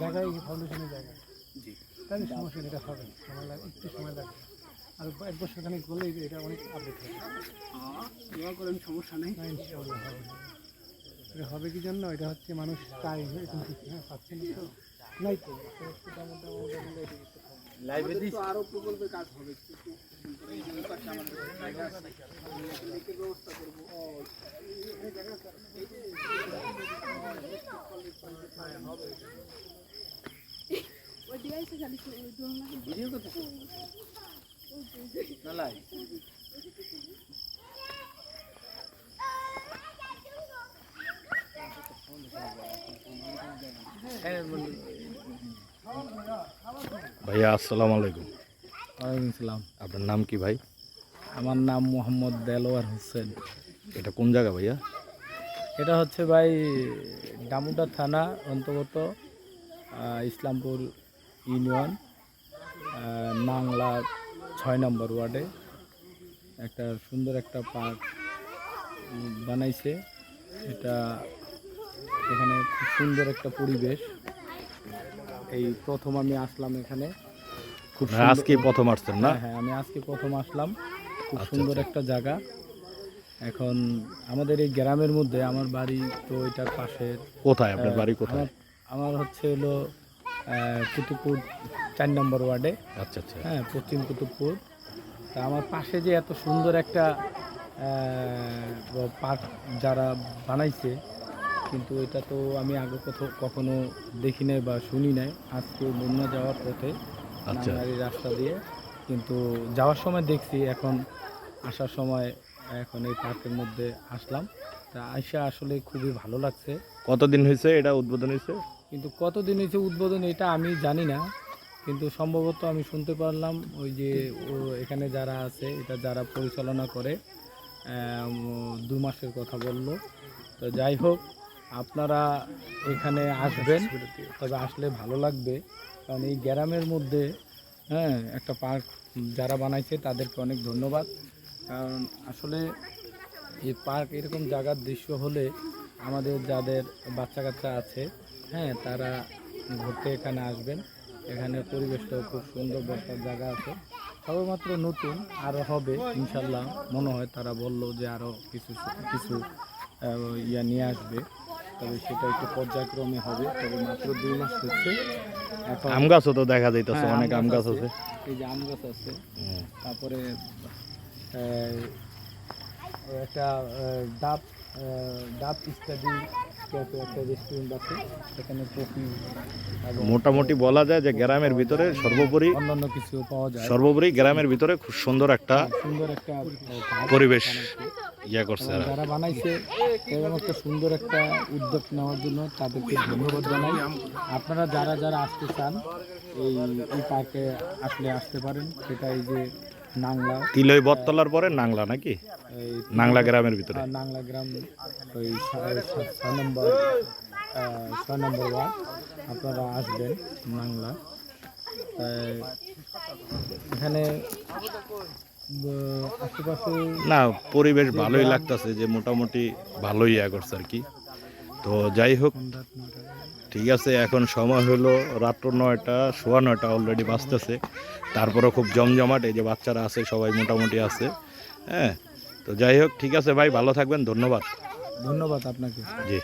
জায়গায় এই ফাউন্ডেশনের জায়গা। জি। তাহলে সমস্যা নেই, এটা হবে। সময় লাগে একটু সময় লাগবে। আর এক বছর খানিক করলেই এটা অনেক আপডেট হবে। দোয়া করেন সমস্যা নেই। না ইনশাআল্লাহ হবে। এটা হবে কি জন্য? এটা হচ্ছে মানুষ চাই এরকম কিছু হ্যাঁ পাচ্ছে না তো। নাই তো। তো আরও প্রকল্পের কাজ হবে। কিন্তু এই যে এই জায়গা আছে আমি একটা লেকের ব্যবস্থা করব ভিডিও করতে না লাই ভাইয়া আসসালামু আলাইকুম। ওয়ালাইকুম সালাম। আপনার নাম কি ভাই? আমার নাম মোহাম্মদ দেলোয়ার হোসেন। এটা কোন জায়গা ভাইয়া? এটা হচ্ছে ভাই ডামুডা থানা অন্তর্গত ইসলামপুর ইউনিয়ন নাংলা ছয় নম্বর ওয়ার্ডে। একটা সুন্দর একটা পার্ক বানাইছে। এটা এখানে খুব সুন্দর একটা পরিবেশ। এই প্রথম আমি আসলাম এখানে। খুব সুন্দর- আজকেই প্রথম আসছেন না? হ্যাঁ হ্যাঁ আমি আজকে প্রথম আসলাম। খুব আচ্ছা, সুন্দর আচ্ছা। একটা জায়গা। এখন আমাদের এই গ্রামের মধ্যে আমার বাড়ি তো এটার পাশের। কোথায় আপনার বাড়ি কোথায়? আমার হচ্ছে হলো কুতুবপুর চার নম্বর ওয়ার্ডে। আচ্ছা আচ্ছা। হ্যাঁ পশ্চিম কুতুবপুর। তা আমার পাশে যে এত সুন্দর একটা পার্ক যারা বানাইছে কিন্তু এটা তো আমি আগে কোথাও কখনো দেখি নাই বা শুনি নাই। আজকে বন্যা যাওয়ার পথে আচ্ছা। নাঙ্গারি রাস্তা দিয়ে। কিন্তু যাওয়ার সময় দেখছি এখন আসার সময় এখন এই পার্কের মধ্যে আসলাম। তা আইসা আসলে খুবই ভালো লাগছে। কতদিন হয়েছে? এটা উদ্বোধন হয়েছে? কিন্তু কতদিন হয়েছে উদ্বোধন এটা আমি জানি না, কিন্তু সম্ভবত আমি শুনতে পারলাম ওই যে ও এখানে যারা আছে, এটা যারা পরিচালনা করে দু মাসের কথা বলল। তো যাই হোক, আপনারা এখানে আসবেন, তবে আসলে ভালো লাগবে, কারণ এই গ্রামের মধ্যে হ্যাঁ একটা পার্ক যারা বানাইছে তাদেরকে অনেক ধন্যবাদ। কারণ আসলে এই পার্ক এরকম জায়গার দৃশ্য হলে আমাদের যাদের বাচ্চা কাচ্চা আছে হ্যাঁ তারা ঘুরতে এখানে আসবেন। এখানে পরিবেশটাও খুব সুন্দর বসার জায়গা আছে। সবেমাত্র নতুন আরও হবে ইনশাল্লাহ। মনে হয় তারা বলল যে আরও কিছু কিছু ইয়া নিয়ে আসবে। তবে সেটা একটু পর্যায়ক্রমে হবে। তবে মাত্র দুই মাস হচ্ছে। এখন আম গাছও তো দেখা যাইতেছে হ্যাঁ, অনেক আম গাছ আছে। এই যে আম গাছ আছে। তারপরে একটা ডাব ডাব ক্যাফে একটা রেস্টুরেন্ট আছে সেখানে কফি মোটামুটি বলা যায় যে গ্রামের ভিতরে সর্বোপরি অন্যান্য কিছু পাওয়া যায়। সর্বোপরি গ্রামের ভিতরে খুব সুন্দর একটা সুন্দর একটা পরিবেশ। ইয়া করছে যারা বানাইছে এরকম একটা সুন্দর একটা উদ্যোগ নেওয়ার জন্য তাদেরকে ধন্যবাদ জানাই। আপনারা যারা যারা আসতে চান এই পার্কে আসলে আসতে পারেন। সেটাই যে নাংলা। তিলই বটতলার পরে নাংলা নাকি? নাংলা গ্রামের ভিতরে। নাংলা গ্রাম ওই ছয় ছয় নম্বর ছয় নম্বর ওয়ার্ড। আপনারা আসবেন নাংলা। এখানে আশেপাশে না পরিবেশ ভালোই লাগতেছে যে মোটামুটি ভালোই ইয়া করছে আর কি। তো যাই হোক ঠিক আছে এখন সময় হলো রাত্র নয়টা সোয়া নয়টা অলরেডি বাঁচতেছে তারপরে খুব জমজমাট এই যে বাচ্চারা আছে সবাই মোটামুটি আছে হ্যাঁ? তো যাই হোক ঠিক আছে ভাই ভালো থাকবেন ধন্যবাদ। ধন্যবাদ আপনাকে। জি।